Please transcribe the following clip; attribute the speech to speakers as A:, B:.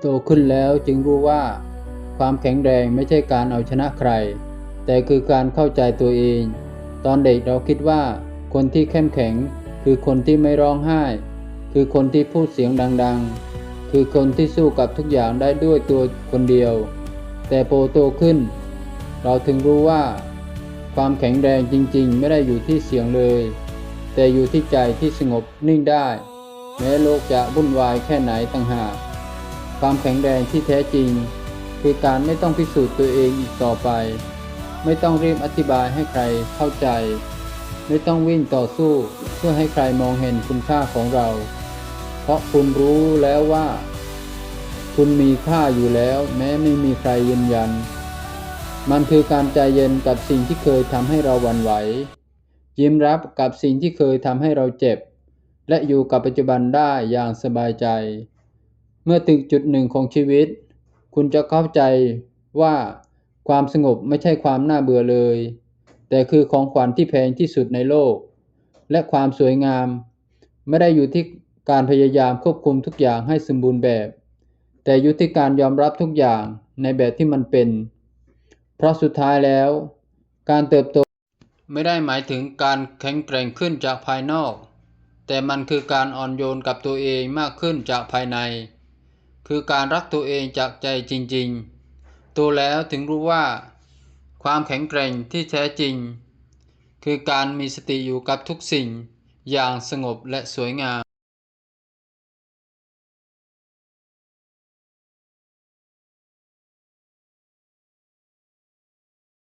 A: โตขึ้นแล้วจึงรู้ว่า ความแข็งแรงไม่ใช่การเอาชนะใคร แต่คือการเข้าใจตัวเอง ตอนเด็กเราคิดว่า คนที่เข้มแข็ง คือคนที่ไม่ร้องไห้ คือคนที่พูดเสียงดังๆ คือคนที่สู้กับทุกอย่างได้ด้วยตัวคนเดียว แต่โปโตขึ้น เราถึงรู้ว่า ความแข็งแรงจริงๆ ไม่ได้อยู่ที่เสียงเลย แต่อยู่ที่ใจที่สงบนิ่งได้ แม้โลกจะวุ่นวายแค่ไหนต่างหาก ความแข็งแรงที่แท้จริง คือการไม่ต้องพิสูจน์ตัวเองอีกต่อไป ไม่ต้องรีบอธิบายให้ใครเข้าใจ ไม่ต้องวิ่งต่อสู้เพื่อให้ใครมองเห็นคุณค่าของเรา เพราะคุณรู้แล้วว่า คุณมีค่าอยู่แล้ว แม้ไม่มีใครยืนยัน มันคือการใจเย็นกับสิ่งที่เคยทำให้เราหวั่นไหว ยิ้มรับกับสิ่งที่เคยทำให้เราเจ็บ และอยู่กับปัจจุบันได้อย่างสบายใจ เมื่อถึงจุดหนึ่งของชีวิต คุณจะเข้าใจว่าความสงบไม่ใช่ความน่าเบื่อเลย แต่คือของขวัญที่แพงที่สุดในโลก และความสวยงาม ไม่ได้อยู่ที่การพยายามควบคุมทุกอย่างให้สมบูรณ์แบบ แต่อยู่ที่การยอมรับทุกอย่างในแบบที่มันเป็น เพราะสุดท้ายแล้ว การเติบโต ไม่ได้หมายถึงการแข็งแกร่งขึ้นจากภายนอก แต่มันคือการอ่อนโยนกับตัวเองมากขึ้นจากภายใน คือการรักตัวเองจากใจจริงๆ ตัวแล้วถึงรู้ว่า ความแข็งแกร่งที่แท้จริง คือการมีสติอยู่กับทุกสิ่งอย่างสงบและสวยงาม